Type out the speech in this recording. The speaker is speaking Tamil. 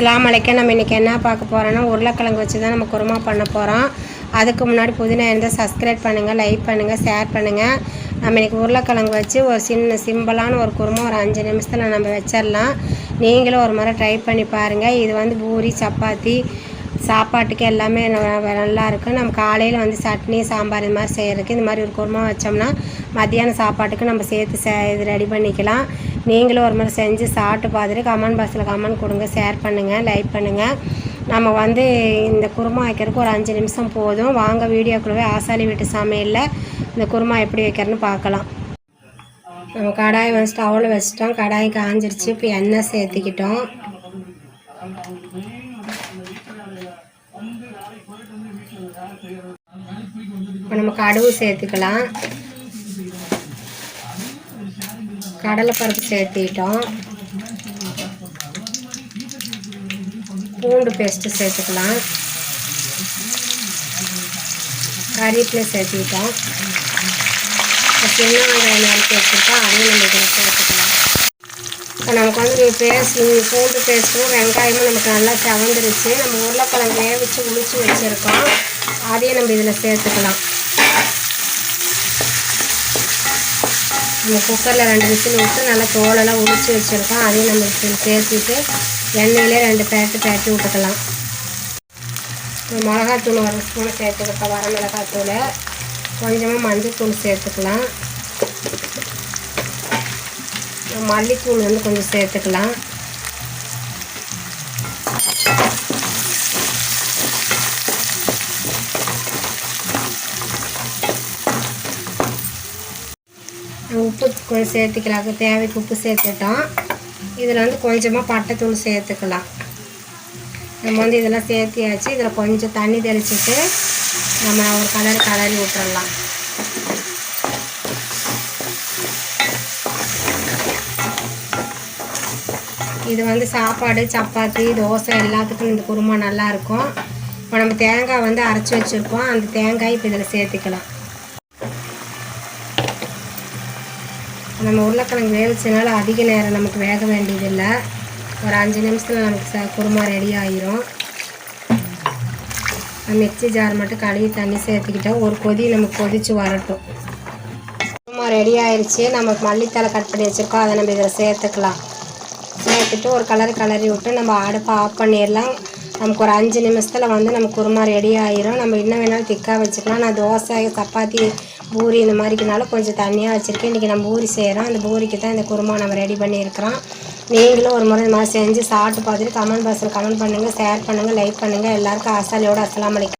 அஸ்லாம் அலைக்க நம்ம இன்றைக்கி என்ன பார்க்க போகிறோன்னா உருளைக்கிழங்கு வச்சு தான் நம்ம குருமா பண்ண போகிறோம் அதுக்கு முன்னாடி புதினா இருந்தால் சப்ஸ்கிரைப் பண்ணுங்கள் லைக் பண்ணுங்கள் ஷேர் பண்ணுங்கள் நம்ம இன்றைக்கி உருளைக்கிழங்கு வச்சு ஒரு சின்ன சிம்பிளான ஒரு குருமா ஒரு அஞ்சு நிமிஷத்தில் நம்ம வச்சிடலாம். நீங்களும் ஒரு முறை ட்ரை பண்ணி பாருங்கள் இது வந்து பூரி சப்பாத்தி சாப்பாட்டுக்கு எல்லாமே நல்லா இருக்கும் நம்ம காலையில் வந்து சட்னி சாம்பார் இது மாதிரி செய்கிறதுக்கு இந்த மாதிரி ஒரு குருமா வச்சோம்னா மத்தியானம் சாப்பாட்டுக்கு நம்ம சேர்த்து சே இது ரெடி பண்ணிக்கலாம். நீங்களும் ஒரு மாதிரி செஞ்சு சாப்பிட்டு பார்த்துட்டு கமெண்ட் பாக்ஸில் கமெண்ட் கொடுங்க ஷேர் பண்ணுங்கள் லைக் பண்ணுங்கள் நம்ம வந்து இந்த குருமா வைக்கிறதுக்கு ஒரு அஞ்சு நிமிஷம் போதும். வாங்க வீடியோக்குள்ளவே ஆசாலி வீட்டு சமையலில் இந்த குருமா எப்படி வைக்கிறதுன்னு பார்க்கலாம். நம்ம கடாய் வந்து ஸ்டவ்வில் வச்சுட்டோம். கடாய் காஞ்சிருச்சு. இப்போ எண்ணெய் சேர்த்துக்கிட்டோம். இப்போ நம்ம கடுகு சேர்த்துக்கலாம். கடலைப்பருப்பு சேர்த்திட்டோம். பூண்டு பேஸ்ட்டு சேர்த்துக்கலாம். கறிவேப்பிலை சேர்த்துக்கிட்டோம் இப்போ சின்ன வெங்காயம் நறுக்கி வச்சுருக்கோம். அதையும் நம்ம இதில் சேர்த்துக்கலாம். இப்போ நமக்கு வந்து பேஸ்ட் பூண்டு பேஸ்ட்டும் வெங்காயமும் நமக்கு நல்லா செவந்துருச்சு. நம்ம உருளைக்கிழங்கு வேவிச்சு உளிச்சு வச்சுருக்கோம். அதையும் நம்ம இதில் சேர்த்துக்கலாம். நம்ம குக்கரில் ரெண்டு விசில் விட்டு நல்லா தோலெல்லாம் உளிச்சு வச்சுருக்கோம். அதையும் நம்ம இதில் சேர்த்துட்டு எண்ணெயிலே ரெண்டு பேட்டு பேட்டி விட்டுக்கலாம். இப்போ மிளகாத்தூள் ஒரு ஸ்பூன் சேர்த்துக்கிட்டோம் வர மிளகாத்தூள். கொஞ்சமாக மஞ்சள்தூள் சேர்த்துக்கலாம். மல்லித்தூள் வந்து கொஞ்சம் சேர்த்துக்கலாம். உப்பு கொஞ்சம் சேர்த்துக்கலாம். தேவைக்கு உப்பு சேர்த்துட்டோம். இதில் வந்து கொஞ்சமாக பட்டைத்தூள் சேர்த்துக்கலாம். நம்ம வந்து இதெல்லாம் சேர்த்தியாச்சு. இதில் கொஞ்சம் தண்ணி தெளிச்சிட்டு நம்ம ஒரு கலர் கலரி விட்டுறலாம். இது வந்து சாப்பாடு சப்பாத்தி தோசை எல்லாத்துக்கும் இந்த குருமா நல்லாயிருக்கும். இப்போ நம்ம தேங்காய் வந்து அரைச்சி வச்சுருக்கோம். அந்த தேங்காய் இப்போ இதில் சேர்த்துக்கலாம். நம்ம உருளைக்கிழங்கு வேவிச்சனால அதிக நேரம் நமக்கு வேக வேண்டியதில்லை. ஒரு அஞ்சு நிமிஷத்தில் நமக்கு ச குருமா ரெடி ஆகிரும் மிக்சி ஜார் மட்டும் கழுவி தண்ணி சேர்த்துக்கிட்டோம் ஒரு கொதி நமக்கு கொதிச்சு வரட்டும். குருமா ரெடி ஆயிடுச்சு நமக்கு மல்லித்தலை கட் பண்ணி வச்சுருக்கோம். அதை நம்ம இதில் சேர்த்துக்கலாம். சேர்த்துட்டு ஒரு கலர் கலரி விட்டு நம்ம அடுப்பை ஆஃப் பண்ணிடலாம். நமக்கு ஒரு அஞ்சு நிமிஷத்தில் வந்து நம்ம குருமா ரெடி ஆயிரும். நம்ம இன்னும் வேணாலும் திக்காக வச்சுக்கலாம். நான் தோசை சப்பாத்தி பூரி இந்த மாதிரிக்குனாலும் கொஞ்சம் தண்ணியாக வச்சுருக்கேன். இன்றைக்கி நம்ம பூரி செய்கிறோம் அந்த பூரிக்கு தான் இந்த குருமா நம்ம ரெடி பண்ணியிருக்கிறோம். நீங்களும் ஒரு முறை இந்த மாதிரி செஞ்சு சாப்பிட்டு பார்த்துட்டு கமெண்ட் பாக்ஸில் கமெண்ட் பண்ணுங்கள் ஷேர் பண்ணுங்கள் லைக் பண்ணுங்கள் எல்லாேருக்கும் அசாலியோடு அஸ்ஸலாமு